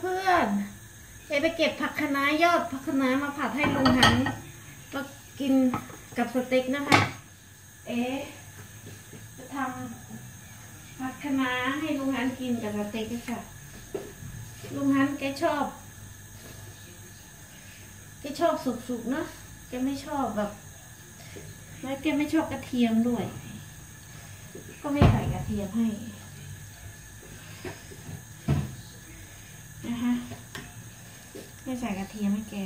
เพื่อนๆเอไปเก็บผักคะน้ายอดผักคะน้ามาผัดให้ลุงหันมากินกับสเต็กนะคะ เอจะทำผัดคะน้าให้ลุงหันกินกับสเต็กค่ะ ลุงหันแกชอบแกชอบสุกๆเนอะแกไม่ชอบแบบแล้วแกไม่ชอบกระเทียมด้วย ก็ไม่ใส่กระเทียมให้ นะคะ ไม่ใส่กระเทียมให้แก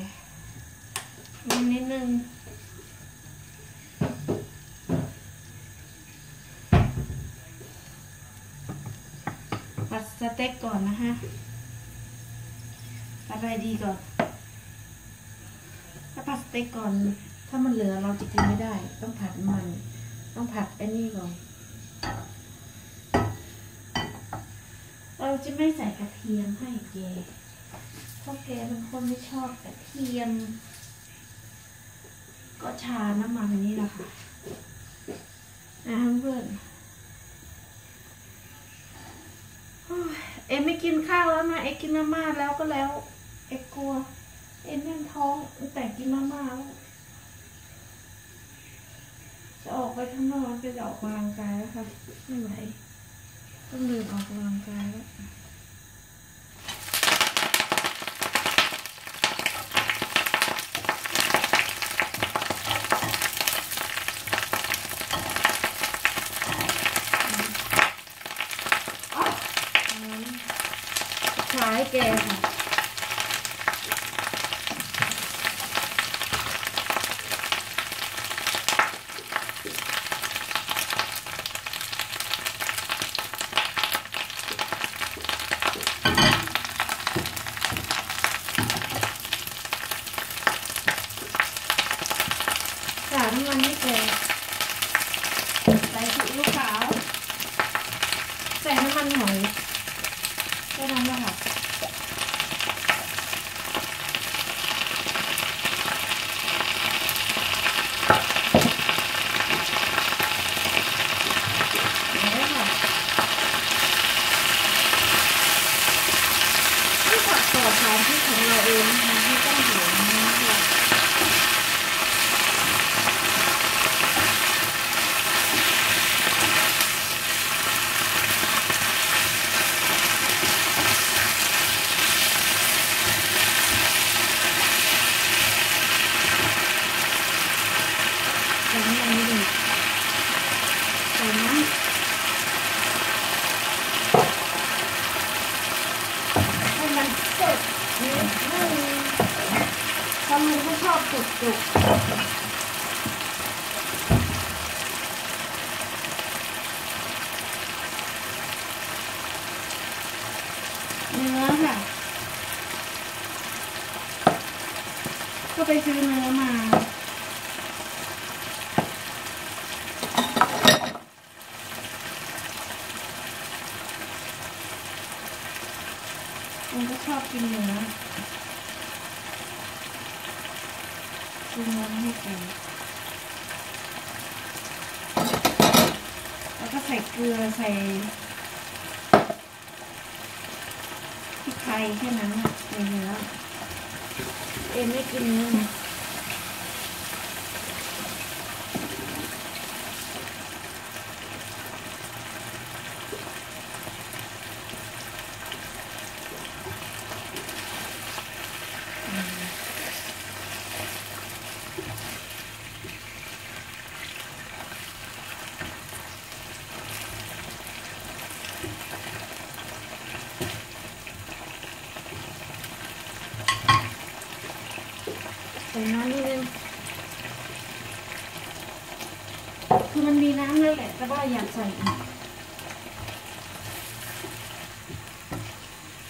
นิดนิดนึงผัดสเต็กก่อนนะคะผัดอะไรดีก่อน ถ้าผัดสเต็กก่อน ถ้ามันเหลือเราจะกินไม่ได้ ต้องผัดมัน ต้องผัดไอ้นี่ก่อน เราจะไม่ใส่กระเทียมให้แก ราะแกเป็นคนไม่ชอบกระเทียม ก็ชาน้ำมันอันนี้แหละค่ะนะเพื่อนเอ็มไม่กินข้าวแล้วนะเอ็มกินมาม่าแล้วก็แล้ว เอ็มกลัว เอ็มแน่นท้องแต่กินมาม่าจะออกไปข้างนอกไปจะออกกำลังกายแล้วค่ะไม่ไหวต้องเดินออกกำลังกายแล้ว que ก็ไปซื้อเนื้อมาผมก็ชอบกินเนื้อกินเนื้อให้แกแล้วก็ใส่เกลือใส่พริกไทยแค่นั้นในเนื้อ que me criamos. อยากใส่อีก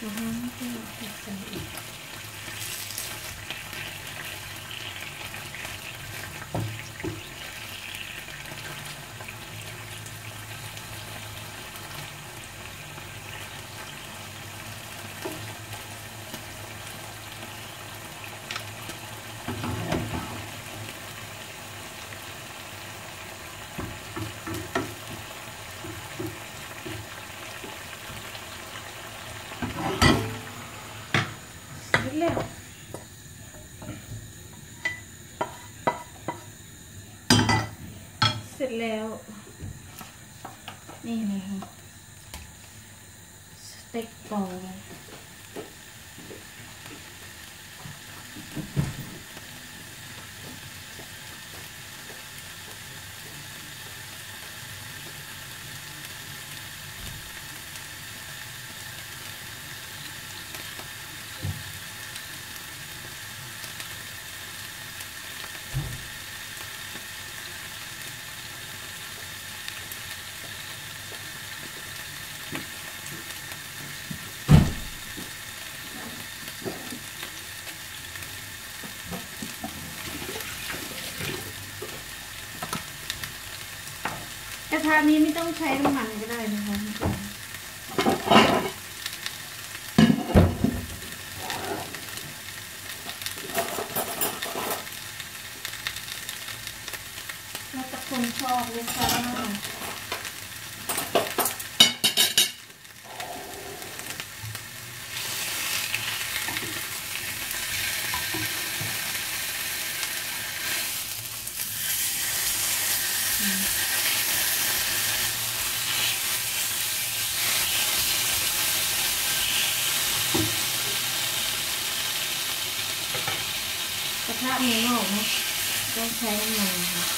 นะคะไม่อยากใส่อีก เสร็จแล้ว นี่เลยค่ะสเต็กปอง กระทะนี้ไม่ต้องใช้น้ำมันก็ได้นะคะ memnun olmuş. Ben sevdim.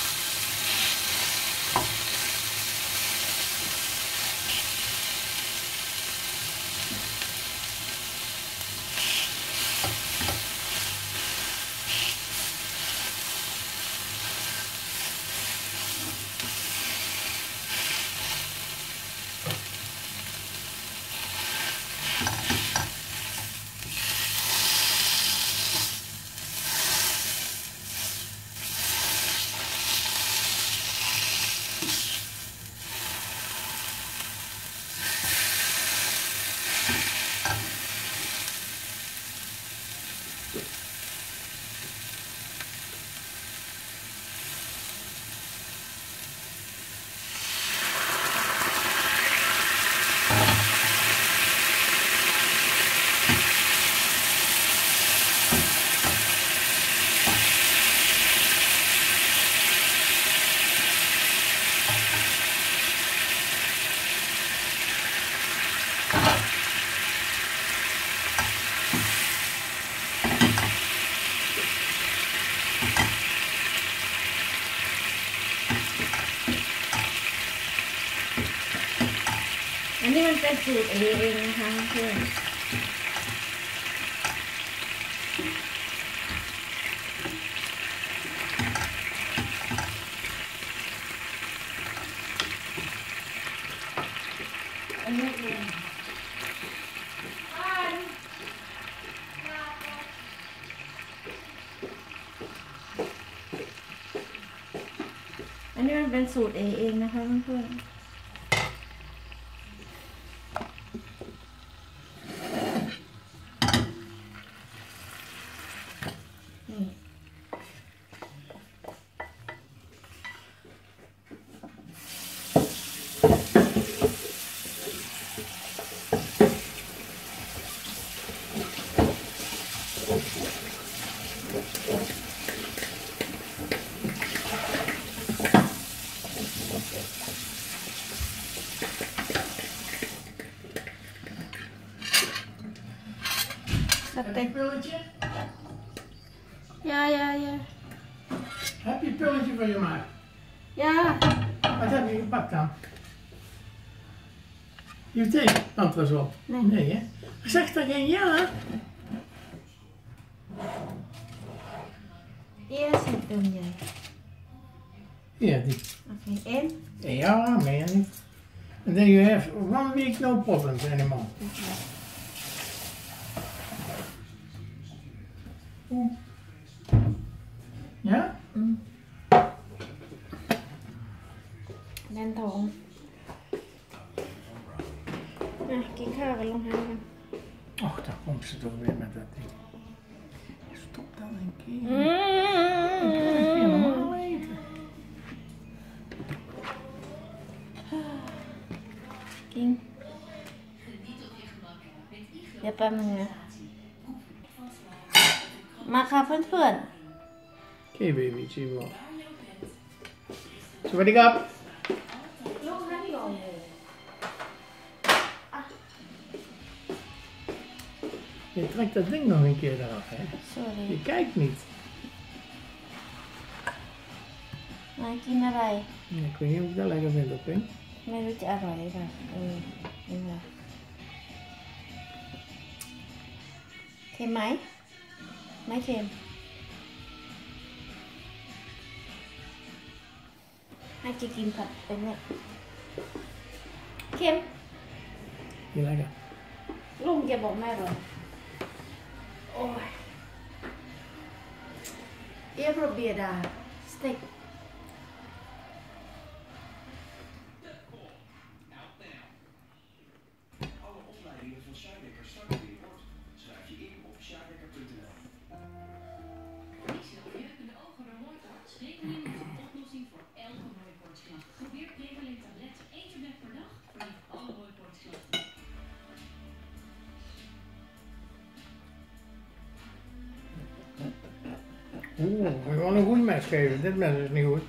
เป็นสูตรเอเองนะคะเพื่อนอันนี้เองอันนี้มันเป็นสูตรเอเองนะคะเพื่อน zet ik. pilletje? Ja, ja, ja. Heb je een pilletje voor je maar? Ja. Wat heb je gepakt dan? Je thee, was op. Nee. Nee, hè? Zeg dan geen ja. Eerst zit een jij. Ja, die. Oké, okay. Ja, meer niet. En dan heb je one week no problems anymore. Ja? Mm. Den tar hon. ga kijk haar wel omheen. Och, daar komt ze toch weer met dat ding. Stop dan een keer. Mm. Ik krijg hem niet. King. Я помню. มาค่ะเพื่อน Okej baby, Chivo. Så vad det gav? ๆลูกนั่งลงเลย Je trekt dat ding nog een keer eraf, hè? สวัสดี Je kijkt niet. นายกินอะไร Ik weet niet of ik dat lekker vind, oké? ไม่รู้จะอร่อ ไหมไม่เค็ม ให้จะกินผัดเป็นเนี่ยเค็ม Niet lekker. ลุงแกบอกไม่อร่อยโอ้ยเอฟโรเบียดาสเต็ก Oeh, we gewoon een goed mes geven. Dit mes is niet goed.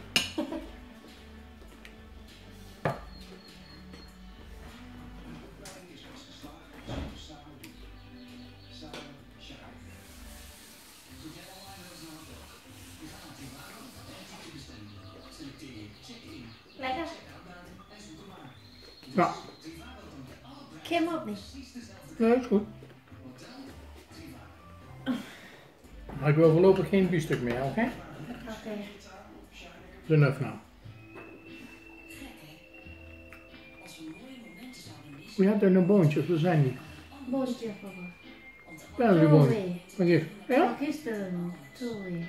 Lekker. Ja, Kem op niet. nee, is goed. Maar ik wil voorlopig geen biefstuk meer, oké? Oké. Enough nou. We hadden een boontje, we zijn die. Boontje voor me. Wel die boontje. Ja? Gisteren. Twee.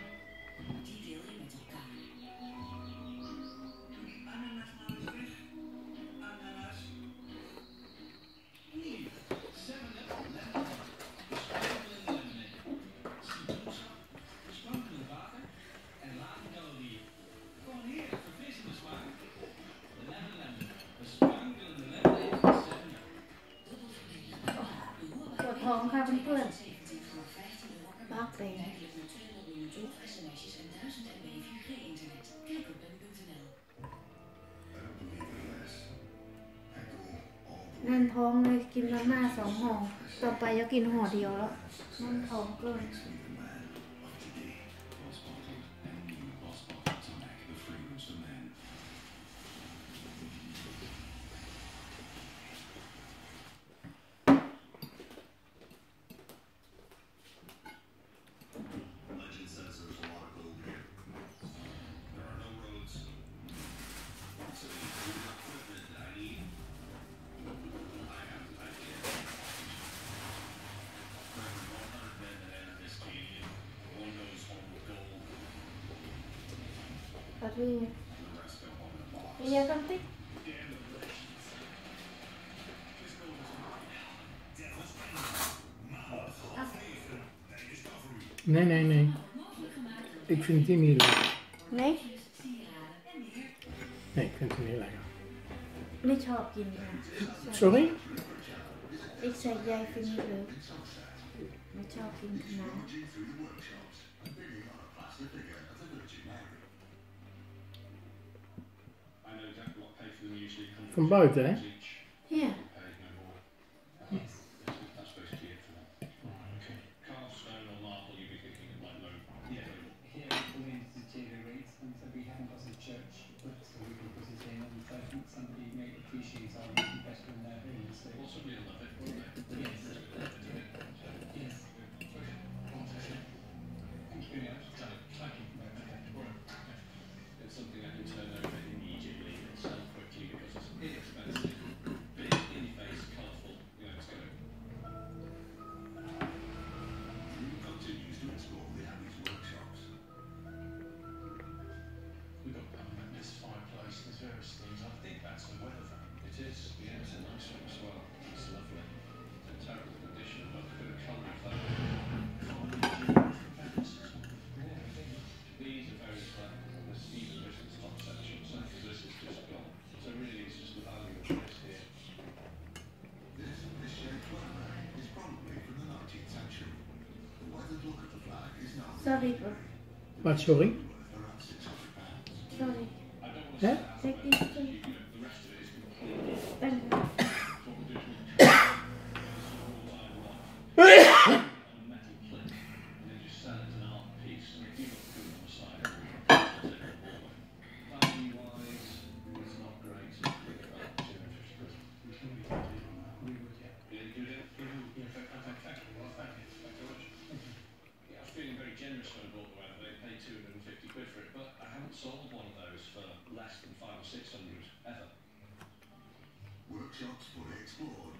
ท้องเลยกินมาม่าสองห่อต่อไปจะกินห่อเดียวแล้วมันท้องเกิน about me. You. Nee, nee, nee. Ik vind het niet leuk. Nee? Nee, ik vind het niet lekker. niet hap je niet. Sorry? Ik zei, jij vindt het leuk. niet Met jouw kinderen. From both, eh? Yeah. Hmm. somebody may appreciate our in their maturing less than five or six hundred ever. Workshops fully explored.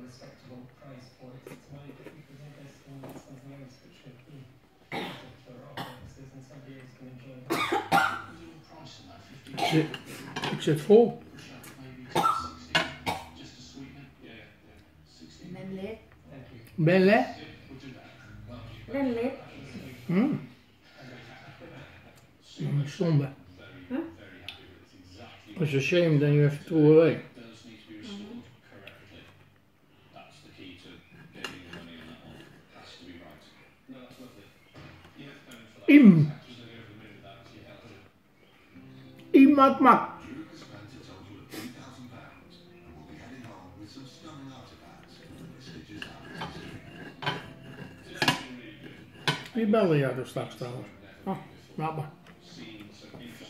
a respectable price for it. It's money that we could invest in something else, which would be for our and somebody else can enjoy it. Four. Mm. Somber. It's a shame then you have to throw away. im. Iemand maakt. Wie belde jij dus straks trouwens? Ah, laat.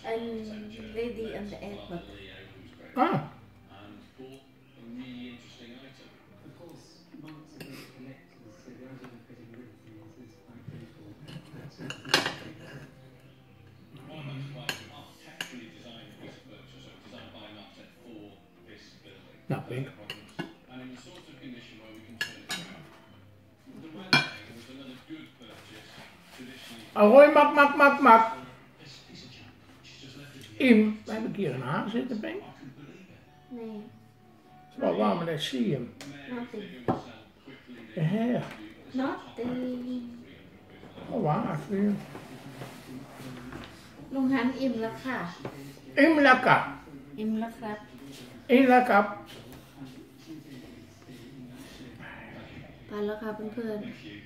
Een lady in de airport. Ah. Ahoy, mak mak mak mak Im, heb ik hier een haar zitten, Ben? Nee. Het is wel warm, maar ik zie hem. Ja. Nothing. Oh, waar, vriend. ลุงหันอิ่มแล้วค่ะ Im lekker. อิ่มแล้วครับ Im lekker. ไปแล้วค่ะเพื่อน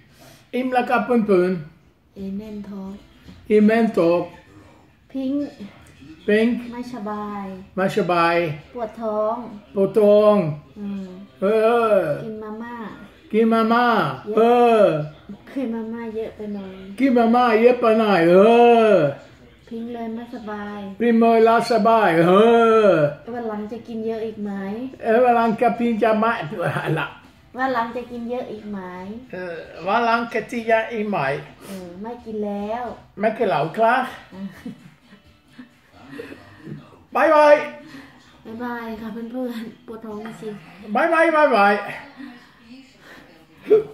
ๆ Im lekker, pun, pun. อีเมนท็อปอีเมนท็อปพิงพิงไม่สบายไม่สบาย ปวดท้องปวดท้องเออกินมาม่ากินมาม่าเออกินมาม่าเยอะไปหน่อยกินมาม่าเยอะไปหน่อยเออพิงเลยไม่สบายพิงเลยแลสบายเออวันหลังจะกินเยอะอีกไหมเออวันหลังกับพิงจะไม่ละ วันหลังจะกินเยอะอีกไหมเออวันหลังกะทิยาอีกไหมเออไม่กินแล้วไม่กินเหล้าคลาบายบายบ๊ายบายค่ะเพื่อนๆปวดท้องจริงบายบายบายบายๆ